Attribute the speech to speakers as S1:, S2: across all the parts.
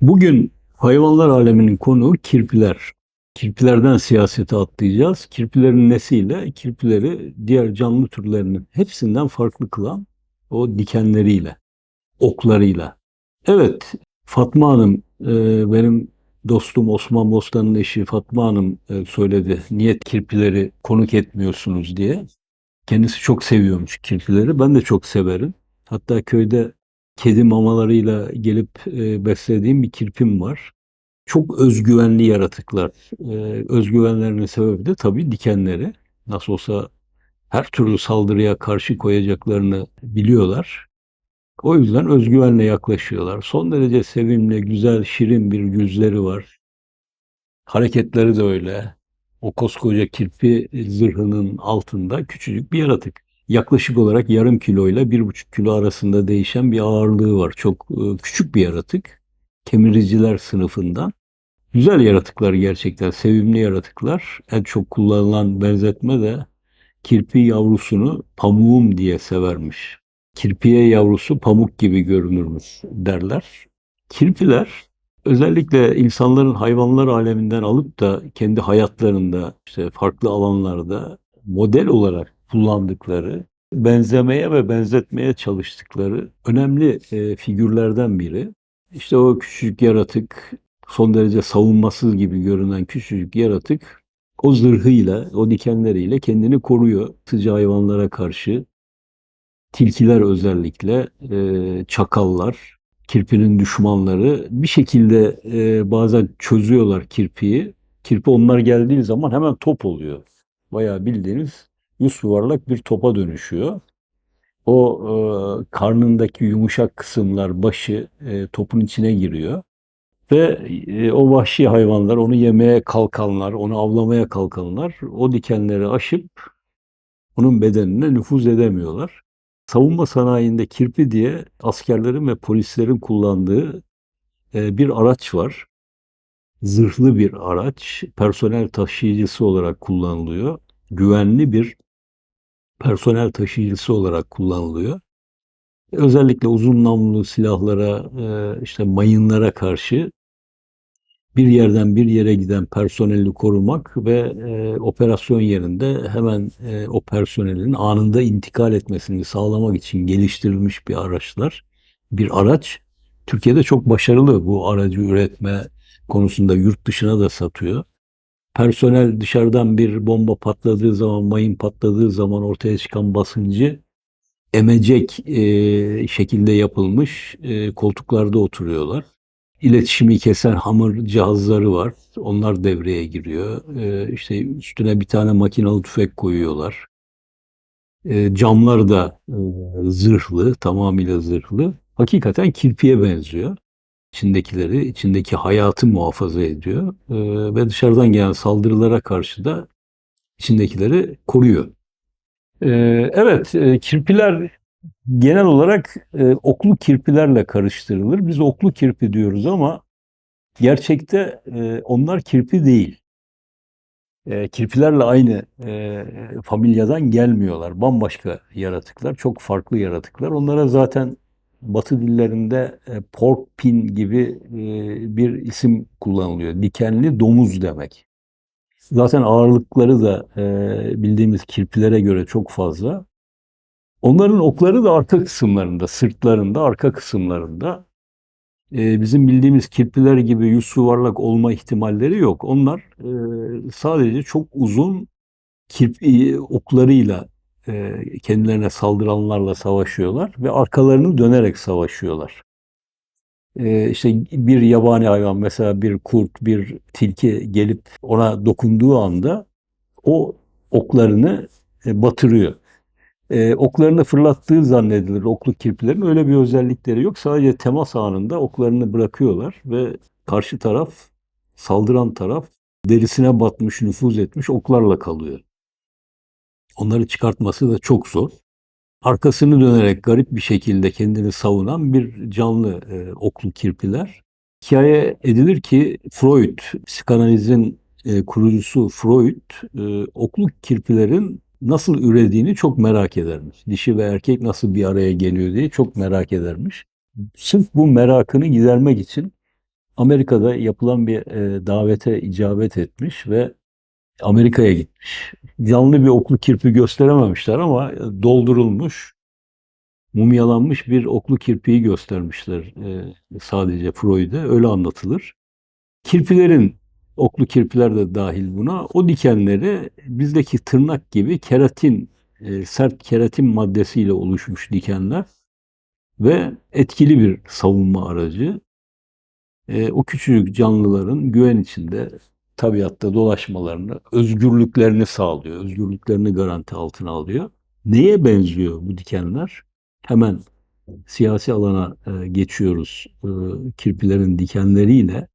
S1: Bugün hayvanlar aleminin konuğu kirpiler. Kirpilerden siyasete atlayacağız. Kirpilerin nesiyle? Kirpileri diğer canlı türlerinin hepsinden farklı kılan o dikenleriyle, oklarıyla. Evet, Fatma Hanım, e, benim dostum Osman Bostan'ın eşi Fatma Hanım e, söyledi. Niye kirpileri konuk etmiyorsunuz diye. Kendisi çok seviyormuş kirpileri. Ben de çok severim. Hatta köyde kedi mamalarıyla gelip e, beslediğim bir kirpim var. Çok özgüvenli yaratıklar. E, özgüvenlerinin sebebi de tabii dikenleri. Nasıl olsa her türlü saldırıya karşı koyacaklarını biliyorlar. O yüzden özgüvenle yaklaşıyorlar. Son derece sevimli, güzel, şirin bir yüzleri var. Hareketleri de öyle. O koskoca kirpi zırhının altında küçücük bir yaratık. Yaklaşık olarak yarım kilo ile bir buçuk kilo arasında değişen bir ağırlığı var. Çok e, küçük bir yaratık. Kemiriciler sınıfından. Güzel yaratıklar gerçekten, sevimli yaratıklar. En çok kullanılan benzetme de kirpi yavrusunu pamuğum diye severmiş. Kirpiye yavrusu pamuk gibi görünürmüş derler. Kirpiler özellikle insanların hayvanlar aleminden alıp da kendi hayatlarında işte farklı alanlarda model olarak kullandıkları, benzemeye ve benzetmeye çalıştıkları önemli e, figürlerden biri. İşte o küçücük yaratık, son derece savunmasız gibi görünen küçücük yaratık o zırhıyla, o dikenleriyle kendini koruyor sıcak hayvanlara karşı. Tilkiler özellikle, e, çakallar, kirpinin düşmanları bir şekilde e, bazen çözüyorlar kirpiyi. Kirpi onlar geldiği zaman hemen top oluyor. Bayağı bildiğiniz yüz yuvarlak bir topa dönüşüyor. O e, karnındaki yumuşak kısımlar, başı e, topun içine giriyor. Ve e, o vahşi hayvanlar, onu yemeye kalkanlar, onu avlamaya kalkanlar o dikenleri aşıp onun bedenine nüfuz edemiyorlar. Savunma sanayinde kirpi diye askerlerin ve polislerin kullandığı e, bir araç var. Zırhlı bir araç, personel taşıyıcısı olarak kullanılıyor. Güvenli bir personel taşıyıcısı olarak kullanılıyor. Özellikle uzun namlulu silahlara, e, işte mayınlara karşı bir yerden bir yere giden personeli korumak ve e, operasyon yerinde hemen e, o personelin anında intikal etmesini sağlamak için geliştirilmiş bir araçlar, bir araç. Türkiye'de çok başarılı bu aracı üretme konusunda yurt dışına da satıyor. Personel dışarıdan bir bomba patladığı zaman, mayın patladığı zaman ortaya çıkan basıncı emecek e, şekilde yapılmış e, koltuklarda oturuyorlar. İletişimi kesen hamur cihazları var. Onlar devreye giriyor. E, işte üstüne bir tane makinalı tüfek koyuyorlar. E, camlar da e, zırhlı, tamamıyla zırhlı. Hakikaten kirpiye benziyor içindekileri, içindeki hayatı muhafaza ediyor e, ve dışarıdan gelen saldırılara karşı da içindekileri koruyor. E, evet, e, kirpiler genel olarak e, oklu kirpilerle karıştırılır. Biz oklu kirpi diyoruz ama gerçekte e, onlar kirpi değil. E, kirpilerle aynı e, familyadan gelmiyorlar. Bambaşka yaratıklar, çok farklı yaratıklar. Onlara zaten Batı dillerinde e, pork pin gibi e, bir isim kullanılıyor. Dikenli domuz demek. Zaten ağırlıkları da e, bildiğimiz kirpilere göre çok fazla. Onların okları da arka kısımlarında, sırtlarında, arka kısımlarında. Bizim bildiğimiz kirpiler gibi yüz yuvarlak olma ihtimalleri yok. Onlar sadece çok uzun kirpi oklarıyla e, kendilerine saldıranlarla savaşıyorlar ve arkalarını dönerek savaşıyorlar. E, işte bir yabani hayvan mesela bir kurt, bir tilki gelip ona dokunduğu anda o oklarını e, batırıyor. E, oklarını fırlattığı zannedilir oklu kirpilerin. Öyle bir özellikleri yok. Sadece temas anında oklarını bırakıyorlar ve karşı taraf, saldıran taraf derisine batmış, nüfuz etmiş oklarla kalıyor. Onları çıkartması da çok zor. Arkasını dönerek garip bir şekilde kendini savunan bir canlı e, oklu kirpiler. Hikaye edilir ki Freud, psikanalizin e, kurucusu Freud, e, oklu kirpilerin nasıl ürediğini çok merak edermiş. Dişi ve erkek nasıl bir araya geliyor diye çok merak edermiş. Sırf bu merakını gidermek için Amerika'da yapılan bir e, davete icabet etmiş ve Amerika'ya gitmiş. Canlı bir oklu kirpi gösterememişler ama doldurulmuş, mumyalanmış bir oklu kirpiyi göstermişler e, sadece Freud'e. Öyle anlatılır. Kirpilerin, oklu kirpiler de dahil buna, o dikenleri bizdeki tırnak gibi keratin, e, sert keratin maddesiyle oluşmuş dikenler ve etkili bir savunma aracı. E, o küçücük canlıların güven içinde tabiatta dolaşmalarını, özgürlüklerini sağlıyor. Özgürlüklerini garanti altına alıyor. Neye benziyor bu dikenler? Hemen siyasi alana e, geçiyoruz. E, kirpilerin dikenleriyle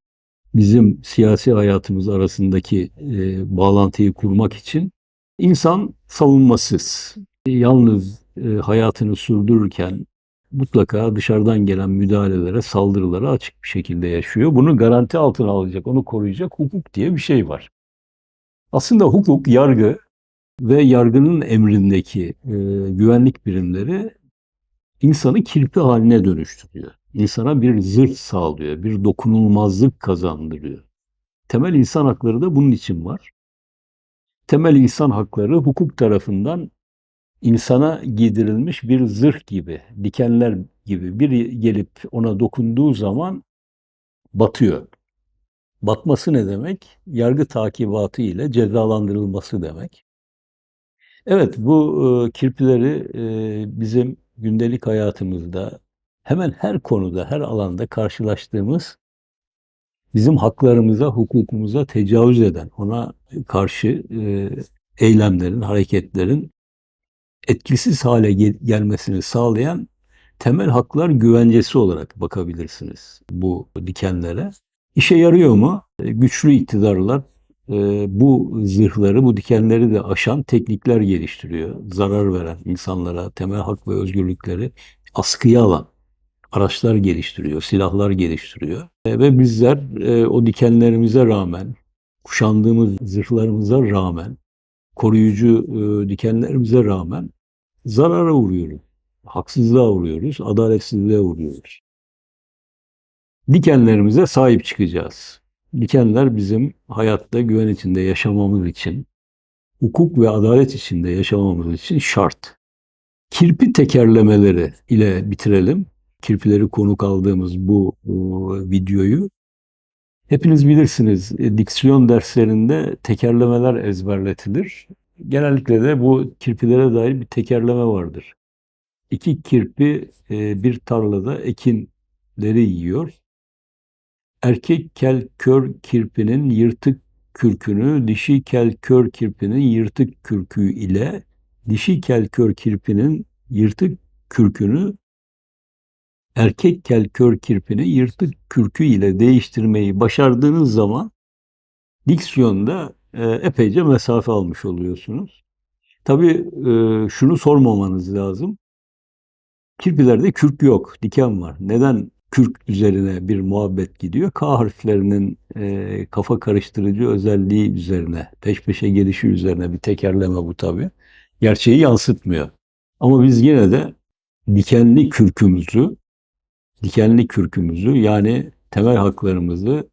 S1: bizim siyasi hayatımız arasındaki e, bağlantıyı kurmak için insan savunmasız, yalnız hayatını sürdürürken mutlaka dışarıdan gelen müdahalelere, saldırılara açık bir şekilde yaşıyor. Bunu garanti altına alacak, onu koruyacak hukuk diye bir şey var. Aslında hukuk, yargı ve yargının emrindeki e, güvenlik birimleri insanı kirpi haline dönüştürüyor. İnsana bir zırh sağlıyor, bir dokunulmazlık kazandırıyor. Temel insan hakları da bunun için var. Temel insan hakları hukuk tarafından insana giydirilmiş bir zırh gibi, dikenler gibi biri gelip ona dokunduğu zaman batıyor. Batması ne demek? Yargı takibatı ile cezalandırılması demek. Evet bu e, kirpileri e, bizim gündelik hayatımızda hemen her konuda, her alanda karşılaştığımız bizim haklarımıza, hukukumuza tecavüz eden, ona karşı e, eylemlerin, hareketlerin etkisiz hale gel- gelmesini sağlayan temel haklar güvencesi olarak bakabilirsiniz bu dikenlere. İşe yarıyor mu? E, Güçlü iktidarlar e, bu zırhları, bu dikenleri de aşan teknikler geliştiriyor. Zarar veren insanlara temel hak ve özgürlükleri askıya alan araçlar geliştiriyor, silahlar geliştiriyor. E, Ve bizler o dikenlerimize rağmen, kuşandığımız zırhlarımıza rağmen, koruyucu e, dikenlerimize rağmen zarara uğruyoruz. Haksızlığa uğruyoruz, adaletsizliğe uğruyoruz. Dikenlerimize sahip çıkacağız. Dikenler bizim hayatta güven içinde yaşamamız için, hukuk ve adalet içinde yaşamamız için şart. Kirpi tekerlemeleri ile bitirelim. Kirpileri konuk aldığımız bu e, videoyu. Hepiniz bilirsiniz e, diksiyon derslerinde tekerlemeler ezberletilir. Genellikle de bu kirpilere dair bir tekerleme vardır. İki kirpi e, bir tarlada ekinleri yiyor. Erkek kel kör kirpinin yırtık kürkünü dişi kel kör kirpinin yırtık kürkü ile dişi kel kör kirpinin yırtık kürkünü erkek kel kör kirpini yırtık kürkü ile değiştirmeyi başardığınız zaman diksiyonda e, epeyce mesafe almış oluyorsunuz. Tabii e, şunu sormamanız lazım. Kirpilerde kürk yok, diken var. Neden kürk üzerine bir muhabbet gidiyor? K harflerinin e, kafa karıştırıcı özelliği üzerine, peş peşe gelişi üzerine bir tekerleme bu tabii. Gerçeği yansıtmıyor. Ama biz yine de dikenli kürkümüzü, dikenli kürkümüzü yani temel haklarımızı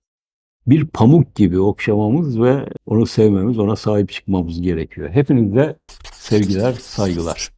S1: bir pamuk gibi okşamamız ve onu sevmemiz, ona sahip çıkmamız gerekiyor. Hepinize sevgiler, saygılar.